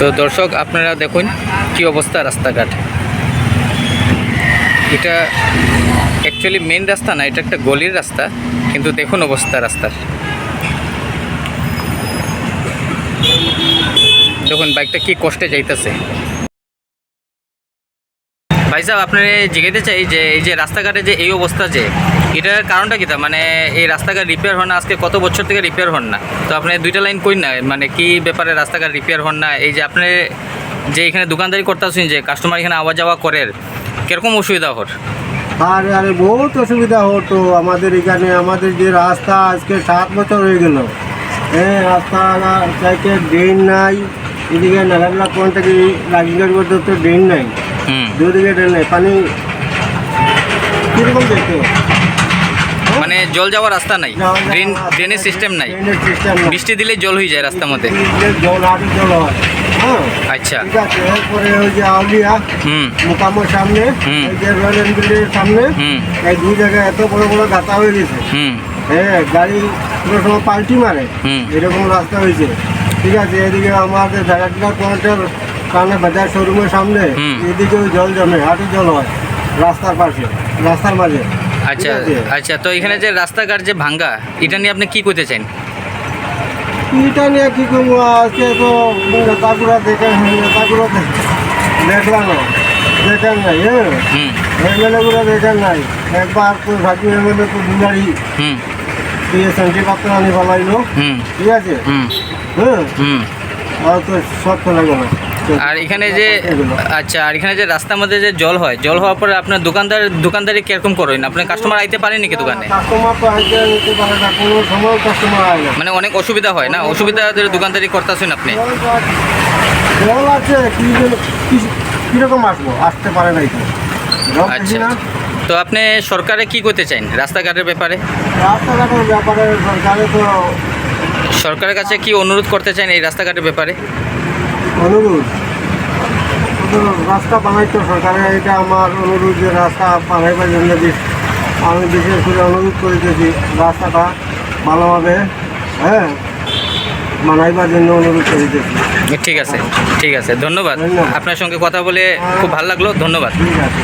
তো দর্শক, আপনারা দেখুন কি অবস্থা রাস্তাঘাট। এটা অ্যাকচুয়ালি মেন রাস্তা না, এটা একটা গলির রাস্তা, কিন্তু দেখুন অবস্থা রাস্তার। দেখুন বাইকটা কি কষ্টে যাইতেছে। ভাই সাহেব, আপনার জিজ্ঞাসা চাই, যে এই যে রাস্তাঘাটে যে এই অবস্থা যে, এটার কারণটা কি তা? মানে এই রাস্তাঘাট রিপেয়ার হন না, আজকে কত বছর থেকে রিপেয়ার হন না? তো আপনি দুইটা লাইন কই না মানে কি ব্যাপারে রাস্তাঘাট রিপেয়ার হন না? এই যে আপনি যে এখানে দোকানদারি করতেছেন যে কাস্টমার এখানে আওয়া যাওয়া করেন কীরকম অসুবিধা হর আর, আরে বহুত অসুবিধা হতো আমাদের এখানে, আমাদের যে রাস্তা আজকে সাত বছর হয়ে গেল। হ্যাঁ রাস্তা চাইতে ড্রেন নাই, এদিকে নাগাবলা কোন থেকে রাজিগঞ্জ পর্যন্ত ড্রেন নাই। নাই পানি কীরকম দেখতে? মানে জল যাওয়ার রাস্তা নাই ড্রেন ড্রেনের সিস্টেম নাই বৃষ্টি দিলে জল হয়ে যায় রাস্তার মধ্যে। জল হাঁটু জল হয়। হ্যাঁ আচ্ছা। ঠিক আছে এরপরে ওই যে আউলিয়া হুম। মোকামের সামনে এই যে রয়্যাল এনফিল্ডের সামনে হুম। এই দুই জায়গায় এত বড় বড় গাতা হয়ে গেছে। হুম। হ্যাঁ গাড়ি পুরো সময় পাল্টি মারে। এরকম রাস্তা হয়েছে। ঠিক আছে এদিকে আমাদের জায়গাটা কারণে বাজার শোরুমের সামনে এদিকে জল জমে হাঁটু জল হয় রাস্তার পাশে রাস্তার মাঝে। আচ্ছা আচ্ছা তো এখানে যে রাস্তাঘাট যে ভাঙ্গা এটা নিয়ে আপনি কি করতে চান এটা নিয়ে কি করব? আজকে তো নেতাগুলো দেখে নেতাগুলো দেখলাম দেখেন নাই হ্যাঁ? এমএলএগুলো দেখেন নাই। একবার তো ভাবি এমএলএ তো দুলারি হুম। দিয়ে সেন্ট্রি পাত্র আনি পালাইলো হুম। ঠিক আছে? হুম। হ্যাঁ? হুম। আর তো সব চলে গেল আর এখানে যে আচ্ছা আর এখানে যে রাস্তার মধ্যে যে জল হয় জল হওয়ার পরে আপনার দোকানদার দোকানদারি কীরকম করেন? আপনার কাস্টমার আইতে পারেন নাকি দোকানে? মানে অনেক অসুবিধা হয় না? অসুবিধা দোকানদারি করতেছেন আপনি? জল আছে। কীরকম আসব? আসতে পারে নাই আচ্ছা। তো আপনি সরকারে কি করতে চান রাস্তাঘাটের ব্যাপারে? রাস্তাঘাটের ব্যাপারে সরকারে তো সরকারের কাছে কি অনুরোধ করতে চান এই রাস্তাঘাটের ব্যাপারে? অনুরোধ তো রাস্তা বানাইতে সরকারে এটা আমার অনুরোধ যে রাস্তা বানাইবার জন্য আমি বিশেষ করে অনুরোধ করিতেছি রাস্তাটা ভালোভাবে হ্যাঁ বানাইবার জন্য অনুরোধ করিতেছি ঠিক আছে ঠিক আছে ধন্যবাদ। ধন্যবাদ। আপনার সঙ্গে কথা বলে খুব ভালো লাগল ধন্যবাদ। ঠিক আছে।